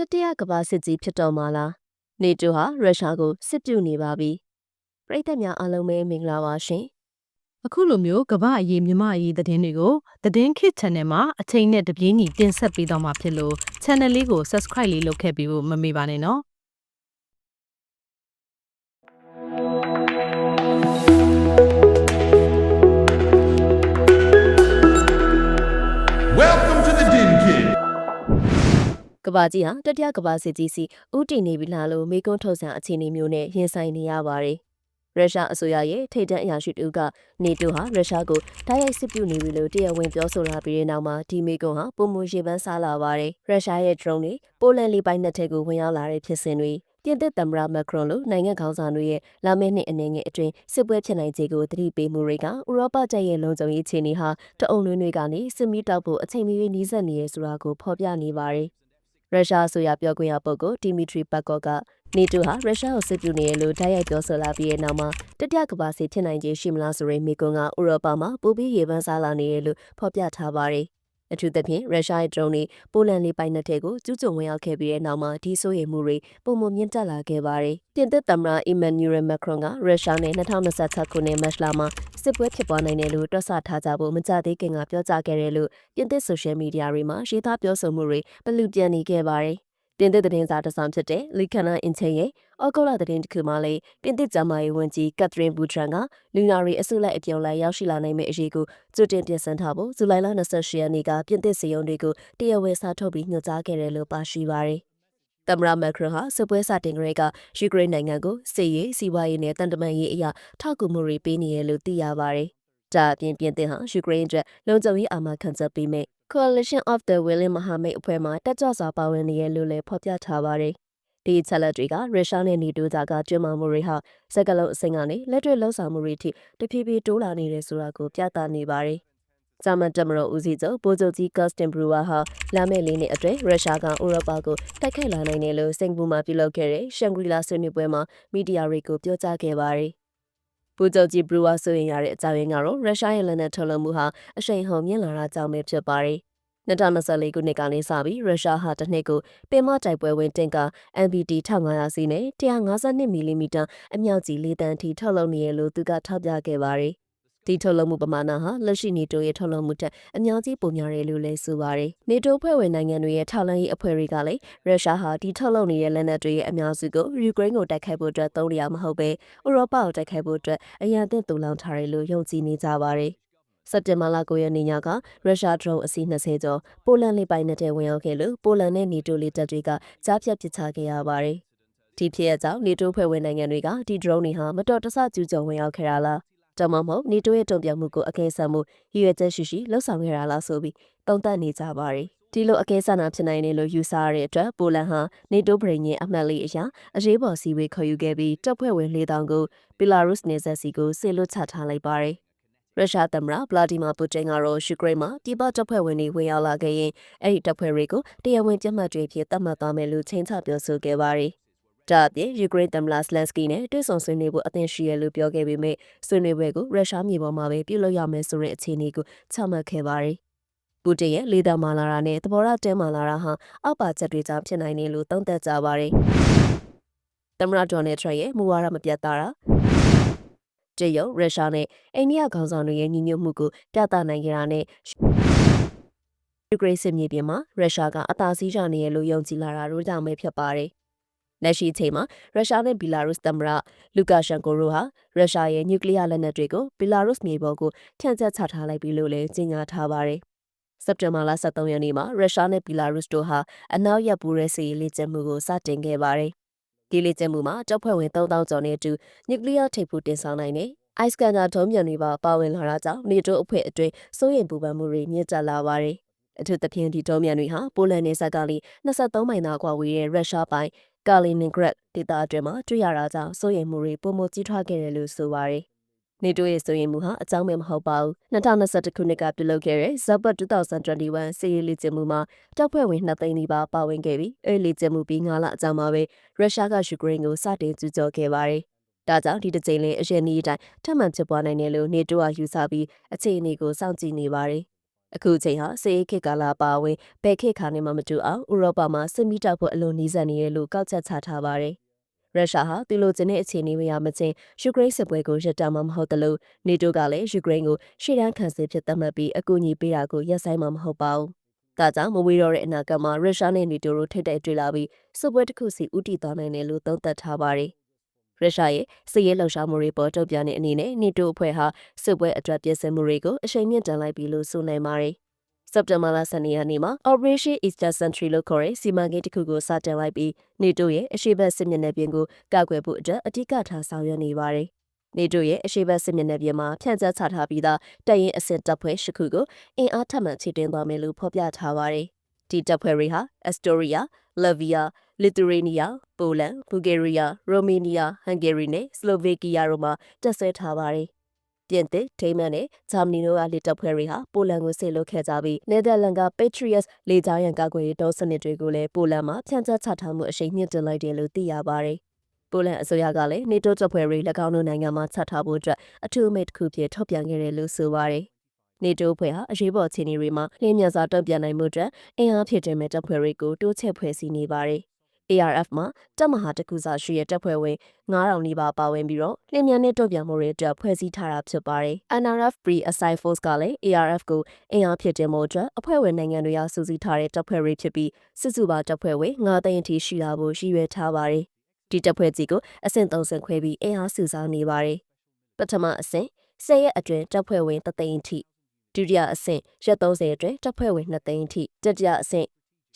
တတိယကမ္ဘာစစ်ကြီးဖြစ်တော်မှာလားနေတိုဟာရုရှားကိုစစ်ပြုနေပါပြီပရိသတ်များအားလုံးပဲမင်္ဂလာပါရှင်အခုလိုမျိုးကမ္ဘာအရေးမြမအရေးသတင်းတွေကိုသတင်းခစ် channel မှာအချိန်နဲ့တပြေးညီတင်ဆက်ပေးတော့မှာဖြစ်လို့ channel လေးကို subscribe လေးလုပ်ခဲ့ပြီးဖို့မမေ့ပါနဲ့နော် ကမ္ဘာကြီးဟာတတိယကမ္ဘာစစ်ကြီးစီဥတည်နေပြီလားလို့မေကွန်းထုတ်ဆန်အခြေအနေမျိုးနဲ့ရင်ဆိုင်နေရပါတယ်ရုရှားအစိုးရရဲ့ထိပ်တန်းအရာရှိတူကနေတိုဟာရုရှားကိုတိုက်ရိုက်စစ်ပြုနေပြီလို့တရားဝင်ပြောဆိုလာပြီးတဲ့နောက်မှာဒီမေကွန်းဟာပုံမရေပန်းစားလာပါတယ်ရုရှားရဲ့ drone တွေပိုလန်လေပိုင်နက်ထဲကိုဝင်ရောက်လာတဲ့ဖြစ်စဉ်တွေပြင်သစ်သမ္မတမက်ခရွန်လိုနိုင်ငံခေါင်းဆောင်တွေရဲ့လာမယ့်နှစ်အနေငယ်အတွင်းစစ်ပွဲဖြစ်နိုင်ခြေကိုသတိပေးမှုတွေကဥရောပကျရဲ့လုံခြုံရေးခြေအနေဟာတအုံလွင်တွေကနေစစ်မီတောက်ဖို့အချိန်မီနီးစပ်နေရဆိုတာကိုဖော်ပြနေပါတယ် ရုရှားအစိုးရပြောခွင့်ရပုဂ္ဂိုလ်ဒီမီထရီဘတ်ကော့ကနေတိုဟာရုရှားကိုစစ်ပြုနေရလို့တိုက်ရိုက်ပြောဆိုလာပြီးတဲ့နောက်မှာတတိယကမ္ဘာစစ်ဖြစ်နိုင်ခြေရှိမလားဆိုရင်မိကွန်းကဥရောပမှာပူပြီးရေပန်းစားလာနေရလို့ဖော်ပြထားပါတယ် အထူးသဖြင့်ရုရှားရဲ့ drone တွေပိုလန်လေပိုင်နက်ထဲကိုကျူးကျော်ဝင်ရောက်ခဲ့ပြီးတဲ့နောက်မှာဒီဆိုရင်မှုတွေပုံမမြင့်တက်လာခဲ့ပါတယ်။ပြင်သစ်သမ္မတအီမန်နျူရယ်မက်ခရွန်ကရုရှားနဲ့2026ခုနှစ်မတ်လမှာစစ်ပွဲဖြစ်ပွားနိုင်တယ်လို့တွက်ဆထားကြဖို့မကြသေးခင်ကပြောကြားခဲ့တယ်လို့ပြင်သစ်ဆိုရှယ်မီဒီယာတွေမှာရေးသားပြောဆိုမှုတွေပလူပြန်နေခဲ့ပါတယ်။ ပြင်သစ်သတင်းစာတစ်စောင်ဖြစ်တဲ့လီခနာအင်ချေရဲ့အော်ဂိုလာသတင်းတစ်ခုမှလည်းပြင်သစ်ကျမ်းမာရေးဝန်ကြီးကက်သရင်ဘူထရန်ကလူနာရီအစုလိုက်အပြုံလိုက်ရောက်ရှိလာနိုင်မယ့်အရေးကိုကြိုတင်ပြင်ဆင်ထားဖို့ဇူလိုင်လ28ရက်နေ့ကပြင်သစ်စီယုံတွေကိုတရားဝင်စာထုတ်ပြီးညွှန်ကြားခဲ့တယ်လို့ပါရှိပါတယ်။သမ္မတမက်ခရွန်ဟာစစ်ပွဲစတင်ကလေးကယူကရိန်းနိုင်ငံကိုစစ်ရေးစီးပွားရေးနဲ့တန်တမာရေးအရာထောက်ကူမှုတွေပေးနေရလို့သိရပါတယ်။ဒါအပြင်ပြင်သစ်ဟာယူကရိန်းအတွက်လုံခြုံရေးအာမခံချက်ပေးမဲ့ Coalition of the Willing မဟာမိတ်အဖွဲ့မှတက်ကြွစွာပါဝင်နေရလို့လည်းဖော်ပြထားပါတယ်။ဒီချက်လက်တွေကရုရှားနဲ့နေတိုးကြားကကျွမ်းမမှုတွေဟာစက်ကလုံးအစိမ်းကနေလက်တွေ့လှုပ်ဆောင်မှုတွေထိတဖြည်းဖြည်းတိုးလာနေတယ်ဆိုတာကိုပြသနေပါတယ်။ဂျာမန်တမတော်ဦးစီးချုပ်ဗိုလ်ချုပ်ကြီးကတ်စတင်ဘရူဝါဟာလာမယ့်လေးနှစ်အတွင်းရုရှားကဥရောပကိုတိုက်ခိုက်လာနိုင်တယ်လို့စင်ကာပူမှာပြုလုပ်ခဲ့တဲ့ရှန်ဂရီလာဆွေးနွေးပွဲမှာမီဒီယာတွေကိုပြောကြားခဲ့ပါတယ်။ဗိုလ်ချုပ်ကြီးဘရူဝါဆိုရင်ရတဲ့အကြောင်းရင်းကတော့ရုရှားရဲ့လက်နက်ထုတ်လုပ်မှုဟာအရှိန်ဟုန်မြင့်လာတာကြောင့်ပဲဖြစ်ပါတယ်။ 2024ခုနှစ်ကနေစပြီးရုရှားဟာတစ်နှစ်ကိုပင်မတိုက်ပွဲဝင်တင်ကာ MBT 1500စီးနဲ့152မီလီမီတာအမြောက်ကြီးလေးတန်းထိထုတ်လုပ်နေရလို့သူကထောက်ပြခဲ့ပါတယ်။ဒီထုတ်လုပ်မှုပမာဏဟာလက်ရှိနေတိုရဲ့ထုတ်လုပ်မှုထက်အများကြီးပိုများတယ်လို့လည်းဆိုပါတယ်။နေတိုဖွဲ့ဝင်နိုင်ငံတွေရဲ့ထောက်လှမ်းရေးအဖွဲ့တွေကလည်းရုရှားဟာဒီထုတ်လုပ်နေတဲ့လက်နက်တွေရဲ့အများစုကိုယူကရိန်းကိုတိုက်ခိုက်ဖို့အတွက်သုံးရမဟုတ်ပဲဥရောပကိုတိုက်ခိုက်ဖို့အတွက်အရန်အသင့်တူလောင်ထားတယ်လို့ယုံကြည်နေကြပါတယ်။ စက်တင်ဘာလ9ရက်နေ့ညကရုရှားဒရုန်းအစီး20ကျော်ပိုလန်လေပိုင်နယ်ထဲဝင်ရောက်ခဲ့လို့ပိုလန်နဲ့နေတိုလေတပ်တွေကကြားဖြတ်ပစ်ချခဲ့ရပါတယ်။ဒီဖြစ်ရကြောင်းနေတိုဖွဲ့ဝင်နိုင်ငံတွေကဒီဒရုန်းတွေဟာမတော်တဆကျူးကျော်ဝင်ရောက်ခဲ့တာလား။တမမဟုတ်နေတိုရဲ့တုံ့ပြန်မှုကိုအကဲဆတ်မှုရည်ရွယ်ချက်ရှိရှိလှုပ်ဆောင်ခဲ့တာလားဆိုပြီးတုံ့တက်နေကြပါတယ်။ဒီလိုအကဲဆတ်နာဖြစ်နိုင်တယ်လို့ယူဆရတဲ့အတွက်ပိုလန်ဟာနေတိုဗြိညင်အမှတ်လေးအရာအရေးပေါ်စီဝေးခေါ်ယူခဲ့ပြီးတပ်ဖွဲ့ဝင်၄000ကိုဘီလာရုစ်နေဆက်စီကိုဆေလွတ်ချထားလိုက်ပါတယ် ရုရှားသမ္မတဗလာဒီမာပူတင်ကတော့ယူကရိန်းမှာပြည်ပတပ်ဖွဲ့ဝင်တွေဝင်ရောက်လာခဲ့ရင်အဲ့ဒီတပ်ဖွဲ့တွေကိုတရားဝင်ပြတ်မှတ်တွေဖြစ်သတ်မှတ်သွားမယ်လို့ချိန်ချပြောဆိုခဲ့ပါတယ်။ဒါအပြင်ယူကရိန်းသမ္မတစလန်စကီနဲ့တွေ့ဆုံဆွေးနွေးဖို့အသင့်ရှိရလို့ပြောခဲ့ပေမဲ့ဆွေးနွေးပွဲကိုရုရှားမြေပေါ်မှာပဲပြုလုပ်ရမယ်ဆိုတဲ့အခြေအနေကိုချမှတ်ခဲ့ပါတယ်။ပူတင်ရဲ့လေသာမာလာတာနဲ့သဘောထားတဲမာလာတာဟာအောက်ပါချက်တွေကြောင့်ဖြစ်နိုင်တယ်လို့သုံးသပ်ကြပါတယ်။သမ္မတဒေါ်နယ်ထရန့်ရဲ့မူဝါဒမပြတ်သားတာ တရုတ်ရုရှားနဲ့အိန္ဒိယခေါင်းဆောင်တွေရဲ့ညီညွတ်မှုကိုပြသနိုင်ကြတာနဲ့ယူကရိန်းစစ်မြေပြင်မှာရုရှားကအသာစီးရနေရလို့ယုံကြည်လာတာတို့ကြောင့်ပဲဖြစ်ပါတယ်။လက်ရှိအချိန်မှာရုရှားနဲ့ဘီလာရုစ်သမ္မတလူကာရှန်ကိုရိုဟာရုရှားရဲ့နျူကလ িয়ার လက်နက်တွေကိုဘီလာရုစ်မြေပေါ်ကိုဖြန့်ကျက်ချထားလိုက်ပြီလို့လည်းကြေညာထားပါတယ်။စက်တင်ဘာလ23ရက်နေ့မှာရုရှားနဲ့ဘီလာရုစ်တို့ဟာအနောက်ရပ်ပူးရဲစီလေ့ကျင့်မှုကိုစတင်ခဲ့ပါတယ်။ ဒီလေ့ကျင့်မှုမှာတပ်ဖွဲ့ဝင်3000ကျော်နဲ့အတူနျူကလ িয়ার ထိပ်ဖူးတင်ဆောင်နိုင်တဲ့အိုက်စကန်နာဒုံးမြန်တွေပါပါဝင်လာတာကြောင့်နေတိုးအဖွဲ့အတွင်းစိုးရိမ်ပူပန်မှုတွေမြင့်တက်လာပါတယ်။အထူးသဖြင့်ဒီဒုံးမြန်တွေဟာပိုလန်နယ်စပ်ကလေး23မိုင်သာကွာဝေးတဲ့ရုရှားပိုင်ကာလီနင်ဂရက်ဒေသအတွင်းမှာတွေ့ရတာကြောင့်စိုးရိမ်မှုတွေပုံမကြီးထွားခဲ့တယ်လို့ဆိုပါတယ်။ နေတိုးရဲ့စိုးရိမ်မှုဟာအကြောင်းပဲမဟုတ်ပါဘူး2021ခုနှစ်ကပြုလုပ်ခဲ့တဲ့ Zabat 2021စီးရီးလေ့ကျင့်မှုမှာတပ်ဖွဲ့ဝင်2သိန်းနီးပါးပါဝင်ခဲ့ပြီးအဲလေ့ကျင့်မှုပြီး9လအကြာမှာပဲရုရှားကယူကရိန်းကိုစတင်ကျူးကျော်ခဲ့ပါတယ်။ဒါကြောင့်ဒီတစ်ချိန်လေးအရင်နည်းအတိုင်းထပ်မံဖြစ်ပွားနိုင်တယ်လို့နေတိုးကယူဆပြီးအခြေအနေကိုစောင့်ကြည့်နေပါတယ်။အခုချိန်ဟာစေအေးခေတ်ကာလပါဝင်ဘယ်ခေတ်ခါနဲ့မှမတူအောင်ဥရောပမှာစစ်မီတောက်ဖို့အလွန်နီးစပ်နေရလို့ကောက်ချက်ချထားပါတယ်။ ရုရှားဟာသူလိုချင်တဲ့အခြေအနေတွေရမချင်းယူကရိန်းစစ်ပွဲကိုရပ်တန့်မှာမဟုတ်တလို့နေတိုကလည်းယူကရိန်းကိုရှေ့တန်းခံစစ်ဖြစ်သတ်မှတ်ပြီးအကူအညီပေးတာကိုရပ်ဆိုင်းမှာမဟုတ်ပါဘူး။ဒါကြောင့်မဝေးတော့တဲ့အနာဂတ်မှာရုရှားနဲ့နေတိုတို့ထိတ်တိုက်တွေ့လာပြီးစစ်ပွဲတစ်ခုစီဥတီသွားနိုင်တယ်လို့သုံးသပ်ထားပါတယ်။ရုရှားရဲ့စစ်ရေးလှုပ်ရှားမှုတွေပေါ်တုံ့ပြန်တဲ့အနေနဲ့နေတိုအဖွဲ့ဟာစစ်ပွဲအတွက်ပြင်ဆင်မှုတွေကိုအရှိန်မြင့်တန်လိုက်ပြီလို့ဆိုနိုင်ပါတယ်။ စက်တင်ဘာလ12ရက်နေ့မှာ Operation Easter Sentry လို့ခေါ်တဲ့စီမံကိန်းတစ်ခုကိုစတင်လိုက်ပြီးနေတိုရဲ့အရှိတ်စစ်မျက်နှာပြင်ကိုကာကွယ်ဖို့အတွက်အဓိကထားဆောင်ရွက်နေပါတယ်။နေတိုရဲ့အရှိတ်စစ်မျက်နှာပြင်မှာဖြန့်ကျက်ချထားပြီးသားတပ်ရင်းအဆင့်တပ်ဖွဲ့ရှစ်ခုကိုအင်အားထပ်မံချေတင်သွားမယ်လို့ဖော်ပြထားပါတယ်။ဒီတပ်ဖွဲ့တွေဟာ Astoria, Latvia, Lithuania, Poland, Bulgaria, Romania, Hungary နဲ့ Slovakia တို့မှာတက်ဆွဲထားပါတယ်။ ပြင်သစ်၊ဒိန်းမတ်နဲ့ဂျာမနီတို့ကလေတပ်ဖွဲ့တွေဟာပိုလန်ကိုဆေလွတ်ခဲ့ကြပြီးနယ်သာလန်က Patriots လေကြောင်းရန်ကာကွယ်ရေးတောစနစ်တွေကိုလည်းပိုလန်မှာဖြန့်ကျက်ချထားမှုအရှိန်မြင့်တင်လိုက်တယ်လို့သိရပါတယ်။ပိုလန်အစိုးရကလည်းနေတိုးတပ်ဖွဲ့တွေ၎င်းတို့နိုင်ငံမှာချထားဖို့အတွက်အထူးအမိန့်တစ်ခုဖြစ်ထုတ်ပြန်ခဲ့တယ်လို့ဆိုပါတယ်။နေတိုးဖွဲ့ဟာအရေးပေါ်အခြေအနေတွေမှာလင်းမြန်စွာတုံ့ပြန်နိုင်မှုအတွက်အင်အားဖြစ်တဲ့မဲ့တပ်ဖွဲ့တွေကိုတိုးချဲ့ဖွဲ့စည်းနေပါတယ်။ ARF မှာတပ်မဟာတကူစာရှိတဲ့တပ်ဖွဲ့ဝင်9000နီးပါးပါဝင်ပြီးတော့လင်းမြန်တဲ့တုံ့ပြန်မှုတွေအတွက်ဖွဲ့စည်းထားတာဖြစ်ပါတယ်။ NRF Pre Aside Force ကလည်း ARF ကိုအင်အားဖြစ်တင်မှုအတွက်အဖွဲ့ဝင်နိုင်ငံတွေကစုစည်းထားတဲ့တပ်ဖွဲ့တွေဖြစ်ပြီးစစ်စုပါတပ်ဖွဲ့ဝင်9သိန်းအထိရှိလာဖို့ရည်ရွယ်ထားပါတယ်။ဒီတပ်ဖွဲ့ကြီးကိုအဆင့်30ခွဲပြီးအင်အားစုဆောင်းနေပါတယ်။ပထမအဆင့်10ရက်အတွင်းတပ်ဖွဲ့ဝင်3သိန်းအထိဒုတိယအဆင့်ရက်30အတွင်းတပ်ဖွဲ့ဝင်2သိန်းအထိတတိယအဆင့်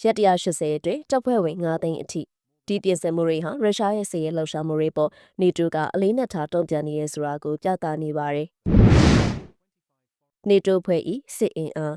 ရက်180အတွင်းတပ်ဖွဲ့ဝင်9သိန်းအထိဒီပြင်ဆင်မှုတွေဟာရုရှားရဲ့စစ်ရေးလှုပ်ရှားမှုတွေပေါ်နေတိုကအလေးနက်ထားတုံ့ပြန်နေရဆိုတာကိုပြသနေပါတယ်။နေတိုဖွဲ့ဤစစ်အင်အား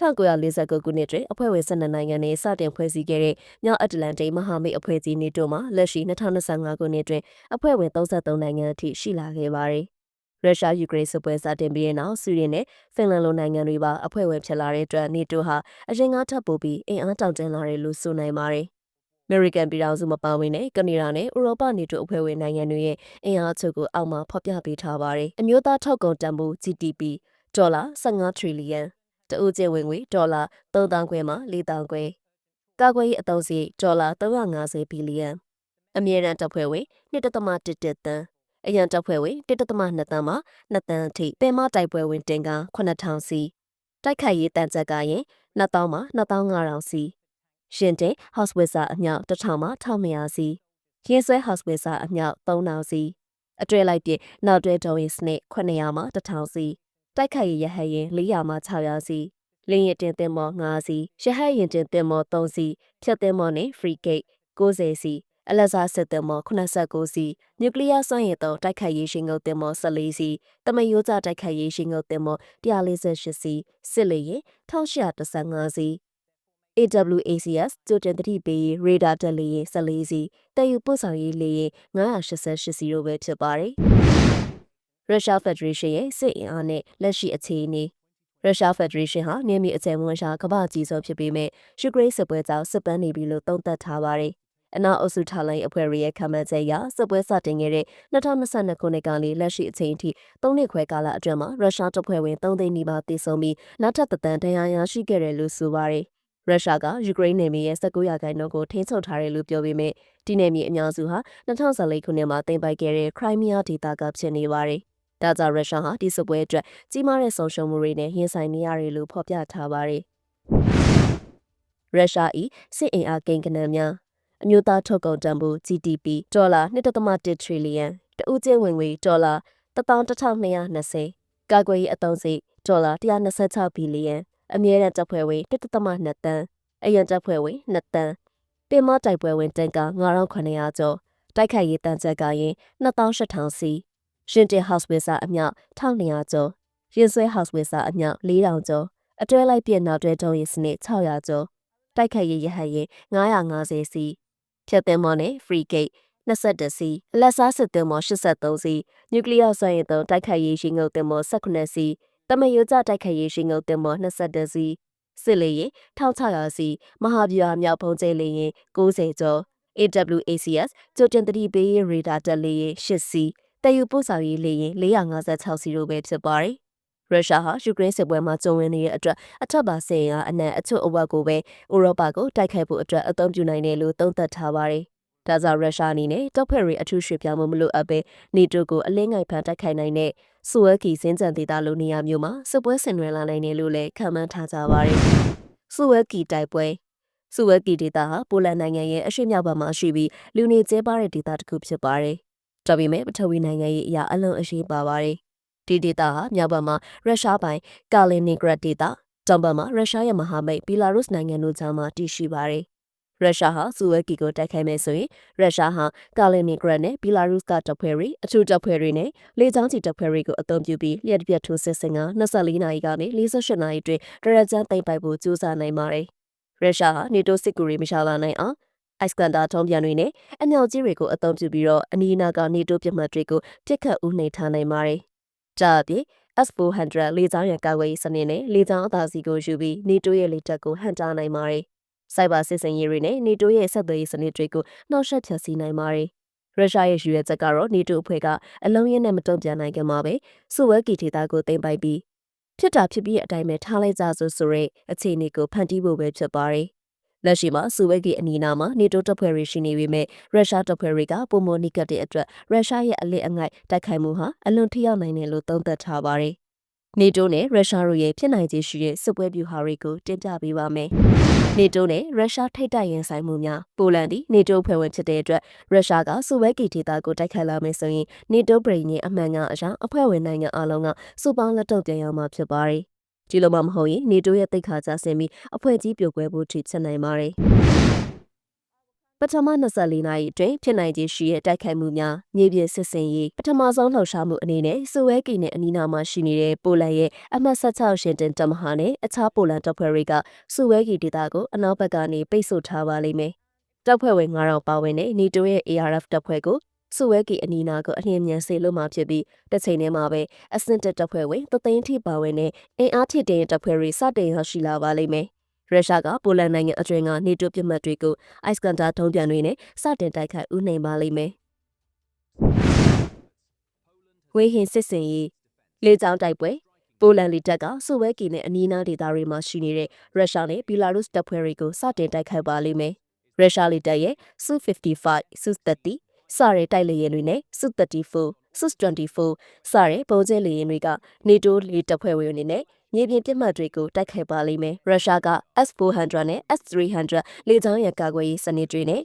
1949ခုနှစ်တွင်အဖွဲ့ဝင်12နိုင်ငံနဲ့စတင်ဖွဲ့စည်းခဲ့တဲ့မြောက်အတ္တလန်တိတ်မဟာမိတ်အဖွဲ့ကြီးနေတိုမှာလက်ရှိ2025ခုနှစ်တွင်အဖွဲ့ဝင်33နိုင်ငံအထိရှိလာခဲ့ပါတယ်။ ရုရှားယူကရိန်းစစ်ပွဲစတင်ပြီးတဲ့နောက်ဆွီဒင်နဲ့ဖင်လန်လိုနိုင်ငံတွေပါအဖွဲ့ဝင်ဖြစ်လာတဲ့အတွက်နေတိုဟာအရင်ကထပ်ပိုပြီးအင်အားတောင့်တင်းလာတယ်လို့ဆိုနိုင်ပါတယ်။အမေရိကန်ပြည်ထောင်စုမပါဝင်တဲ့ကနေဒါနဲ့ဥရောပနေတိုအဖွဲ့ဝင်နိုင်ငံတွေရဲ့အင်အားချုပ်ကိုအောက်မှာဖော်ပြပေးထားပါတယ်။အမျိုးသားထောက်ကုန်တန်ဖိုး GDP ဒေါ်လာ15 trillion တဦးကျဝင်ငွေဒေါ်လာ3000ခွဲမှ4000ခွဲကာကွယ်ရေးအသုံးစရိတ်ဒေါ်လာ350ဘီလီယံအမြဲတမ်းတပ်ဖွဲ့ဝင်1.1တန်း အရန်တပ်ဖွဲ့ဝင်1.2တန်းမှ2တန်းအထိပင်မတိုက်ပွဲဝင်တင်ကား9000စီတိုက်ခိုက်ရေးတန်ကြက်ကရင်2000မှ2500စီရှင်တဲ့ House Wizard အမြောက်1000မှ1200စီရင်းဆွဲ House Wizard အမြောက်3000စီအတွဲလိုက်ပြနောက်တွဲဒုံရင်စနစ်900မှ1000စီတိုက်ခိုက်ရေးရဟတ်ရင်400မှ600စီလင်းရတင်တင်မော9စီရဟတ်ရင်တင်တင်မော3စီဖြတ်တင်မောနဲ့ Free Gate 90စီ အလက်စားစစ်တင်မော89စီနျူကလ িয়ার စွမ်းရည်သုံးတိုက်ခိုက်ရေးရှင်ငုတ်တင်မော14စီတမယိုးကြတိုက်ခိုက်ရေးရှင်ငုတ်တင်မော148စီစစ်လေရင်1815စီ AWACS ကြိုတင်တတိပေးရေးရေဒါတက်လေရင်14စီတည်ယူပို့ဆောင်ရေးလေရင်988စီတို့ပဲဖြစ်ပါတယ်။ရုရှားဖက်ဒရေးရှင်းရဲ့စစ်အင်အားနဲ့လက်ရှိအခြေအနေရုရှားဖက်ဒရေးရှင်းဟာနေမီအကျယ်မွန်ရှာကမ္ဘာကြီးဆုံးဖြစ်ပေမဲ့ယူကရိန်းစစ်ပွဲကြောင့်စစ်ပန်းနေပြီလို့သုံးသပ်ထားပါတယ်။ အနာအုပ်စုထားလိုင်းအဖွဲ့ရဲ့ခံမှန်းချက်အရစစ်ပွဲစတင်ခဲ့တဲ့2022ခုနှစ်ကလေးလက်ရှိအချိန်ထိ၃နှစ်ခွဲကာလအတွင်းမှာရုရှားတပ်ဖွဲ့ဝင်3သိန်းနီးပါးသေဆုံးပြီးနောက်ထပ်တန်တန်ရရရှိခဲ့တယ်လို့ဆိုပါတယ်။ရုရှားကယူကရိန်းနယ်မြေရဲ့19ရာခိုင်နှုန်းကိုထိန်းချုပ်ထားတယ်လို့ပြောပေမဲ့ဒီနယ်မြေအများစုဟာ2014ခုနှစ်မှာတင်ပိုက်ခဲ့တဲ့ခရိုင်းမီးယားဒေသကဖြစ်နေပါတယ်။ဒါကြောင့်ရုရှားဟာဒီစစ်ပွဲအတွက်ကြီးမားတဲ့ဆုံးရှုံးမှုတွေနဲ့ရင်ဆိုင်နေရတယ်လို့ဖော်ပြထားပါတယ်။ရုရှား၏စစ်အင်အားကိန်းဂဏန်းများ အမျိုးသားထုတ်ကုန်တန်ဖိုး GDP ဒေါ်လာ1.1 trillion တဦးချင်းဝင်ငွေဒေါ်လာ11220ကာကွယ်ရေးအသုံးစရိတ်ဒေါ်လာ126ဘီလီယံအမြဲတမ်းတပ်ဖွဲ့ဝင်1.2တန်းအရန်တပ်ဖွဲ့ဝင်2တန်းပင်မတိုက်ပွဲဝင်တန်က9900ကျော်တိုက်ခိုက်ရေးတန်ချက်ကရင်28000စီရှင်တင် house ဝစ်စာအမြောက်1200ကျော်ရင်ဆွဲ house ဝစ်စာအမြောက်4000ကျော်အတွဲလိုက်ပြည့်နောက်တွဲတုံးရစနစ်600ကျော်တိုက်ခိုက်ရေးရဟတ်ရင်950စီ ဖြတ်သင်းမော်နဲ့ free gate 21စီလက်စားစစ်သင်းမော်83စီနျူကလ িয়ার စွမ်းရည်သုံးတိုက်ခိုက်ရေးရှိငုတ်သင်းမော်18စီတမယိုကြတိုက်ခိုက်ရေးရှိငုတ်တင်မော22စီစစ်လေရင်1600စီမဟာဗျူဟာမြောက်ဖုံးကျဲလေရင်90ကျော် AWACS ကြိုတင်တတိပေးရေးရေဒါတက်လေရင်8စီတည်ယူပို့ဆောင်ရေးလေရင်456စီတို့ပဲဖြစ်ပါတယ် ရုရှားဟာယူကရိန်းစစ်ပွဲမှာကြုံဝင်နေတဲ့အတွက်အထက်ပါစင်ရာအနက်အချွတ်အဝက်ကိုပဲဥရောပကိုတိုက်ခိုက်ဖို့အတွက်အသုံးပြုနိုင်တယ်လို့သုံးသပ်ထားပါတယ်။ဒါကြောင့်ရုရှားအနေနဲ့တောက်ဖက်ရီအထူးရွှေ့ပြောင်းမှုမလိုအပ်ပဲနေတိုကိုအလင်းငိုက်ဖန်တိုက်ခိုက်နိုင်တဲ့စူဝဲကီစင်းကြံဒေသလိုနေရာမျိုးမှာစစ်ပွဲဆင်နွှဲလာနိုင်တယ်လို့လည်းခန့်မှန်းထားကြပါတယ်။စူဝဲကီတိုက်ပွဲစူဝဲကီဒေသဟာပိုလန်နိုင်ငံရဲ့အရှေ့မြောက်ဘက်မှာရှိပြီးလူနေကျဲပါတဲ့ဒေသတစ်ခုဖြစ်ပါတယ်။ဒါပေမဲ့ပထဝီနိုင်ငံရဲ့အရာအလုံးအရှိပါပါတယ်။ ဒီဒေသဟာမြောက်ဘက်မှာရုရှားပိုင်ကာလင်နီဂရက်ဒေသတောင်ဘက်မှာရုရှားရဲ့မဟာမိတ်ဘီလာရုစ်နိုင်ငံတို့ကြားမှာတည်ရှိပါတယ်။ရုရှားဟာစူဝဲကီကိုတိုက်ခိုက်မယ်ဆိုရင်ရုရှားဟာကာလင်နီဂရက်နဲ့ဘီလာရုစ်ကတပ်ဖွဲ့တွေအထူးတပ်ဖွဲ့တွေနဲ့လေကြောင်းချီတပ်ဖွဲ့တွေကိုအသုံးပြုပြီးလျှက်ပြတ်ထိုးစစ်ဆင်က24နာရီကနေ48နာရီအတွင်းဒရကြမ်းသိမ့်ပိုက်ဖို့ကြိုးစားနိုင်ပါတယ်။ရုရှားဟာနေတိုစစ်ကူတွေမရှာလာနိုင်အောင်အိုက်စကန်ဒါထုံးပြန်တွေနဲ့အမြောက်ကြီးတွေကိုအသုံးပြုပြီးတော့အနီးအနားကနေတိုပြတ်မှတ်တွေကိုပြစ်ခတ်ဦးနှိမ်ထားနိုင်ပါတယ်။ ဒါအပြင် S400 လေကြောင်းရန်ကာကွယ်ရေးစနစ်နဲ့လေကြောင်းအသာစီကိုယူပြီးနေတိုးရဲ့လေတပ်ကိုဟန်တာနိုင်ပါတယ်။စိုက်ဘာစစ်စင်ရေးတွေနဲ့နေတိုးရဲ့ဆက်သွယ်ရေးစနစ်တွေကိုနှောက်ယှက်ဖျက်ဆီးနိုင်ပါတယ်။ရုရှားရဲ့ယူရဲချက်ကတော့နေတိုးအဖွဲ့ကအလုံးရင်းနဲ့မတုံ့ပြန်နိုင်ခင်မှာပဲစုဝဲကီထေတာကိုတင်ပိုက်ပြီးဖြစ်တာဖြစ်ပြီးအတိုင်းပဲထားလိုက်ကြဆိုဆိုရဲအခြေအနေကိုဖန်တီးဖို့ပဲဖြစ်ပါတယ်။ လက်ရှိမှာစူဝဲကီအနီနာမှာနေတိုးတပ်ဖွဲ့တွေရှိနေပေမဲ့ရုရှားတပ်ဖွဲ့တွေကပုံမနိကတ်တဲ့အတွက်ရုရှားရဲ့အလစ်အငိုက်တိုက်ခိုက်မှုဟာအလွန်ထိရောက်နိုင်တယ်လို့သုံးသပ်ထားပါတယ်။နေတိုးနဲ့ရုရှားတို့ရဲ့ဖြစ်နိုင်ခြေရှိတဲ့စစ်ပွဲဗျူဟာတွေကိုတင်ပြပေးပါမယ်။နေတိုးနဲ့ရုရှားထိတ်တိုက်ရင်ဆိုင်မှုများပိုလန်သည်နေတိုးဖွဲ့ဝင်ဖြစ်တဲ့အတွက်ရုရှားကစူဝဲကီဒေတာကိုတိုက်ခိုက်လာမယ်ဆိုရင်နေတိုးပြည်ရဲ့အမှန်ကအရာအဖွဲ့ဝင်နိုင်ငံအလုံးကစူပေါင်းလက်တော့ပြန်ရမှာဖြစ်ပါတယ်။ ဒီလိုမှမဟုတ်ရင်နေတိုးရဲ့တိတ်ခါကြဆင်ပြီးအဖွဲ့ကြီးပြိုကွဲဖို့ထိချက်နိုင်ပါတယ်။ပထမ24နာရီအတွင်းဖြစ်နိုင်ခြေရှိတဲ့တိုက်ခိုက်မှုများမြေပြင်စစ်စင်ရေးပထမဆုံးလှုပ်ရှားမှုအနေနဲ့စူဝဲကီနဲ့အနီးနားမှာရှိနေတဲ့ပိုလန်ရဲ့အမှတ်16ရှင်တင်တမဟာနဲ့အခြားပိုလန်တပ်ဖွဲ့တွေကစူဝဲကီဒေသကိုအနောက်ဘက်ကနေပိတ်ဆို့ထားပါလိမ့်မယ်။တပ်ဖွဲ့ဝင်9000ပါဝင်တဲ့နီတိုရဲ့ ARF တပ်ဖွဲ့ကို စုဝဲကီအနီနာကိုအလျင်မြန်စေလို့မှဖြစ်ပြီးတစ်ချိန်တည်းမှာပဲအစင်တက်တပ်ဖွဲ့ဝင်တသိန်းထိပါဝင်တဲ့အင်အားထစ်တဲ့တပ်ဖွဲ့တွေစတင်ရရှိလာပါလိမ့်မယ်။ရုရှားကပိုလန်နိုင်ငံအတွင်းကနေတိုပြစ်မှတ်တွေကိုအိုက်စကန်ဒါထုံးပြန်တွေနဲ့စတင်တိုက်ခိုက်ဦးနိုင်ပါလိမ့်မယ်။ဝေးဟင်စစ်စင်ရေးလေကြောင်းတိုက်ပွဲပိုလန်လီတက်ကစုဝဲကီနဲ့အနီးနားဒေသတွေမှာရှိနေတဲ့ရုရှားနဲ့ဘီလာရုစ်တပ်ဖွဲ့တွေကိုစတင်တိုက်ခိုက်ပါလိမ့်မယ်။ရုရှားလီတက်ရဲ့ Su-55, Su-30 စတဲ့တိုက်လေယာဉ်တွေနဲ့ Su-34, Su-24 စတဲ့ပုံကျဲလေယာဉ်တွေကနေတိုးလေတပ်ဖွဲ့ဝင်တွေနဲ့မြေပြင်ပြစ်မှတ်တွေကိုတိုက်ခိုက်ပါလိမ့်မယ်။ရုရှားက S-400 နဲ့ S-300 လေကြောင်းရန်ကာကွယ်ရေးစနစ်တွေနဲ့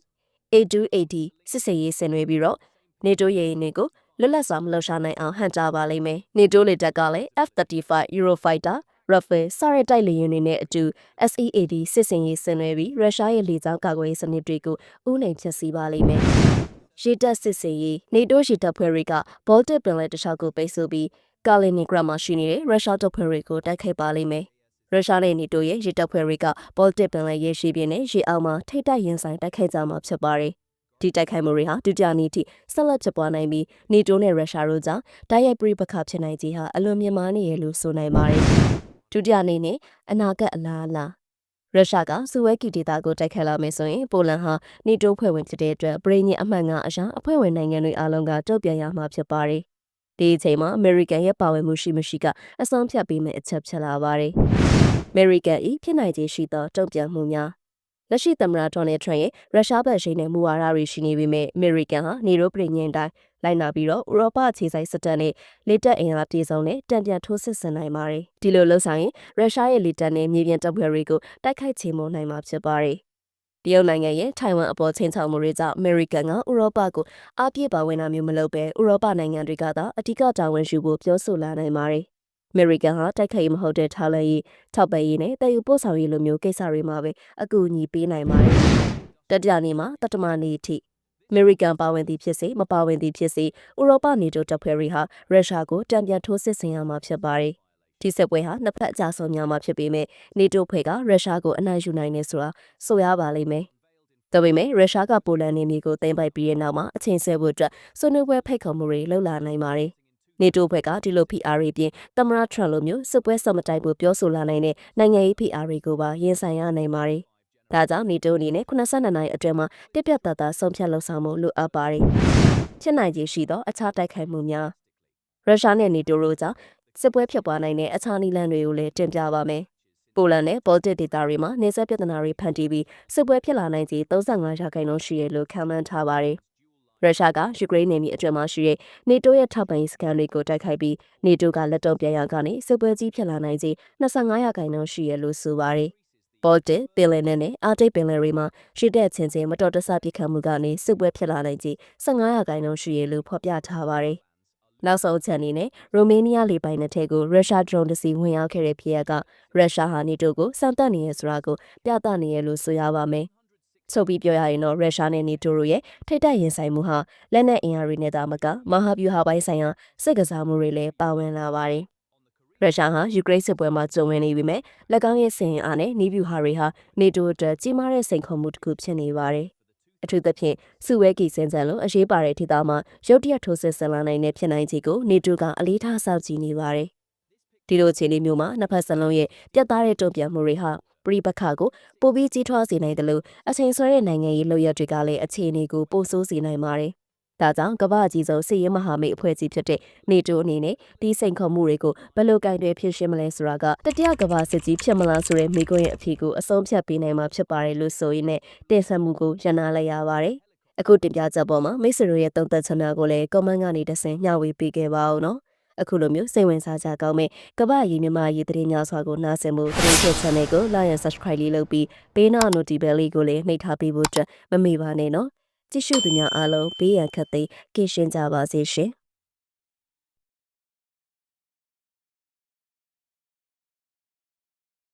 A280 စစ်စင်ရေးဆင်နွှဲပြီးတော့နေတိုးရေရင်တွေကိုလွတ်လပ်စွာမလှုပ်ရှားနိုင်အောင်ဟန်တာပါလိမ့်မယ်။နေတိုးလေတပ်ကလည်း F-35 Eurofighter Rafale စတဲ့တိုက်လေယာဉ်တွေနဲ့အတူ SEAD စစ်စင်ရေးဆင်နွှဲပြီးရုရှားရဲ့လေကြောင်းကာကွယ်ရေးစနစ်တွေကိုဥနိုင်ဖြစ်စီပါလိမ့်မယ်။ ရေတပ်စစ်စေးရေးနေတိုးရေတပ်ဖွဲ့တွေကဘောလတစ်ပင်လယ်တခြားကိုပိတ်ဆို့ပြီးကာလီနီဂရတ်မှာရှိနေတဲ့ရုရှားတပ်ဖွဲ့တွေကိုတိုက်ခိုက်ပါလိမ့်မယ်။ရုရှားနဲ့နေတိုးရဲ့ရေတပ်ဖွဲ့တွေကဘောလတစ်ပင်လယ်ရေရှိပြင်းနဲ့ရေအောက်မှာထိတ်တိုက်ရင်ဆိုင်တိုက်ခိုက်ကြမှာဖြစ်ပါတယ်။ဒီတိုက်ခိုက်မှုတွေဟာဒုတိယနေ့ထိဆက်လက်ဖြစ်ပွားနိုင်ပြီးနေတိုးနဲ့ရုရှားတို့ကြောင့်တိုက်ရိုက်ပြိပခဖြစ်နိုင်ခြင်းဟာအလွန်မြင့်မားနေရလို့ဆိုနိုင်ပါတယ်။ဒုတိယနေ့နဲ့အနာဂတ်အလားအလာ ရုရှားကစူဝဲကီဒေတာကိုတိုက်ခတ်လာမယ်ဆိုရင်ပိုလန်ဟာနေတိုးဖွဲ့ဝင်ဖြစ်တဲ့အတွက်ပရိညင်အမှန်ကအရာအဖွဲ့ဝင်နိုင်ငံတွေအားလုံးကတုံ့ပြန်ရမှာဖြစ်ပါတယ်။ဒီအချိန်မှာအမေရိကန်ရဲ့ပါဝင်မှုရှိမရှိကအဆုံးဖြတ်ပေးမယ့်အချက်ဖြစ်လာပါတယ်။အမေရိကန်ဤဖြစ်နိုင်ခြေရှိသောတုံ့ပြန်မှုများလက်ရှိသမ္မတဒေါ်နယ်ထရန့်ရဲ့ရုရှားဘက်ရှိတဲ့မူဝါဒတွေရှိနေပေမဲ့အမေရိကန်ဟာနေရိုးပြည်ညင်တိုင်း လိုက်နာပြီးတော့ဥရောပအခြေစိုက်စစ်တပ်နဲ့လေတပ်အင်အားပြေဆုံးနဲ့တံပြန်ထိုးစစ်ဆင်နိုင်ပါတယ်။ဒီလိုလှုပ်ဆောင်ရင်ရုရှားရဲ့လေတပ်နဲ့မြေပြင်တပ်ဖွဲ့တွေကိုတိုက်ခိုက်ချေမှုနိုင်မှာဖြစ်ပါတယ်။တရုတ်နိုင်ငံရဲ့ထိုင်ဝမ်အပေါ်ချင်းချောက်မှုတွေကြောင့်အမေရိကန်ကဥရောပကိုအားပြေပါဝင်တာမျိုးမလုပ်ဘဲဥရောပနိုင်ငံတွေကသာအဓိကတာဝန်ယူဖို့ပြောဆိုလာနိုင်ပါတယ်။အမေရိကန်ဟာတိုက်ခိုက်မဟုတ်တဲ့ထားလရေးထောက်ပံ့ရေးနဲ့တည်ယူပို့ဆောင်ရေးလိုမျိုးကိစ္စတွေမှာပဲအကူအညီပေးနိုင်ပါတယ်။တတိယနေ့မှာတတမနေ့အထိအ မေရိကန်ပါဝင်သည်ဖြစ်စေမပါဝင်သည်ဖြစ်စေဥရောပနေတိုတပ်ဖွဲ့တွေဟာရုရှားကိုတံပြန်ထိုးစစ်ဆင်ရမှာဖြစ်ပါတယ်။ဒီစစ်ပွဲဟာနှစ်ဖက်အကြဆုံးများမှာဖြစ်ပေမဲ့နေတိုဖွဲ့ကရုရှားကိုအနိုင်ယူနိုင်နေဆိုတာဆိုရပါလိမ့်မယ်။ဒါပေမဲ့ရုရှားကပိုလန်နေမြေကိုသိမ်းပိုက်ပြီးတဲ့နောက်မှာအချိန်ဆဲဖို့အတွက်ဆွေးနွေးပွဲဖိတ်ခေါ်မှုတွေလှုပ်လာနိုင်ပါတယ်။နေတိုဘက်ကဒီလို PR တွေပြင်တမရထရန့်လိုမျိုးစစ်ပွဲစမတိုင်ဖို့ပြောဆိုလာနိုင်တဲ့နိုင်ငံရေး PR တွေကိုပါရင်ဆိုင်ရနိုင်ပါတယ်။ ဒါကြောင့်နေတိုးအနေနဲ့82နိုင်အတွင်းမှာပြက်ပြက်သားသားဆုံးဖြတ်လှုပ်ဆောင်မှုလိုအပ်ပါတယ်။ဖြစ်နိုင်ခြေရှိသောအခြားတိုက်ခိုက်မှုများရုရှားနဲ့နေတိုးတို့ကြောင့်စစ်ပွဲဖြစ်ပွားနိုင်တဲ့အခြားနည်းလမ်းတွေကိုလည်းတင်ပြပါမယ်။ပိုလန်နဲ့ဘော်တစ်ဒေသတွေမှာနေဆက်ပြဿနာတွေဖန်တီးပြီးစစ်ပွဲဖြစ်လာနိုင်ခြေ35ရာခိုင်နှုန်းရှိတယ်လို့ခန့်မှန်းထားပါတယ်။ရုရှားကယူကရိန်းနယ်မြေအတွင်းမှာရှိတဲ့နေတိုးရဲ့ထောက်ပံ့ရေးစခန်းတွေကိုတိုက်ခိုက်ပြီးနေတိုးကလက်တုံ့ပြန်ရကနေစစ်ပွဲကြီးဖြစ်လာနိုင်ခြေ25ရာခိုင်နှုန်းရှိရလို့ဆိုပါတယ်။ ဘော်တစ်ပင်လယ်နဲ့အာတိတ်ပင်လယ်တွေမှာရှိတဲ့ချင်းချင်းမတော်တဆပြစ်ခတ်မှုကနေစစ်ပွဲဖြစ်လာနိုင်ခြေ15ရာခိုင်နှုန်းရှိရလို့ဖော်ပြထားပါတယ်။နောက်ဆုံးအချက်အနေနဲ့ရိုမေးနီးယားလေပိုင်နယ်ထဲကိုရုရှားဒရုန်းတစ်စီးဝင်ရောက်ခဲ့တဲ့ဖြစ်ရပ်ကရုရှားဟာနေတိုကိုစံတက်နေရဆိုတာကိုပြသနေရလို့ဆိုရပါမယ်။ဆိုပြီးပြောရရင်တော့ရုရှားနဲ့နေတိုတို့ရဲ့ထိတ်တိုက်ရင်ဆိုင်မှုဟာလက်နက်အင်အားတွေနဲ့သာမကမဟာဗျူဟာပိုင်းဆိုင်ရာစစ်ကစားမှုတွေလည်းပါဝင်လာပါတယ်။ ရုရှားဟာယူကရိန်းစစ်ပွဲမှာကြုံဝင်နေပြီမဲ့၎င်းရဲ့စင်ရင်အားနဲ့နီးဗျူဟာတွေဟာနေတိုအတွက်ကြီးမားတဲ့စိန်ခေါ်မှုတစ်ခုဖြစ်နေပါတယ်။အထူးသဖြင့်စုဝဲကီစင်စံလိုအရေးပါတဲ့ထိသားမှာရုတ်တရက်ထိုးစစ်ဆင်လာနိုင်တဲ့ဖြစ်နိုင်ခြေကိုနေတိုကအလေးထားစောင့်ကြည့်နေပါတယ်။ဒီလိုအခြေအနေမျိုးမှာနှစ်ဖက်စလုံးရဲ့ပြတ်သားတဲ့တုံ့ပြန်မှုတွေဟာပရိပခါကိုပိုပြီးကြီးထွားစေနိုင်တယ်လို့အချိန်ဆွဲတဲ့နိုင်ငံရေးလှုပ်ရက်တွေကလည်းအခြေအနေကိုပိုဆိုးစေနိုင်ပါတယ်။ ဒါကြောင့်ကမ္ဘာအကြီးဆုံးစစ်ရေးမဟာမိတ်အဖွဲ့အစည်းဖြစ်တဲ့နေတိုအနေနဲ့ဒီစိန်ခေါ်မှုတွေကိုဘယ်လိုကင်တွယ်ဖြစ်ရှင်းမလဲဆိုတာကတတိယကမ္ဘာစစ်ကြီးဖြစ်မလားဆိုတဲ့မိကွန်းရဲ့အဖြေကိုအဆုံးဖြတ်ပေးနိုင်မှာဖြစ်ပါတယ်လို့ဆိုရင်းနဲ့တင်ဆက်မှုကိုရန်နာလိုက်ရပါတယ်။အခုတင်ပြချက်ပေါ်မှာမိတ်ဆွေတို့ရဲ့တုံ့သက်ချက်များကိုလည်း comment ကနေတဆင့်မျှဝေပေးခဲ့ပါအောင်နော်။အခုလိုမျိုးစိတ်ဝင်စားကြကောင်းမဲ့ကမ္ဘာရေးမြမရေးသတင်းများစွာကိုနားဆင်ဖို့သတင်းချက် channel ကို like and subscribe လေးလုပ်ပြီးဘေးနာ notification လေးကိုလည်းနှိပ်ထားပေးဖို့အတွက်မမေ့ပါနဲ့နော်။ ကြည့်ရှုသူများအားလုံးဘေးရန်ခတ်သိမ်းကင်းရှင်းကြပါစေရှင်။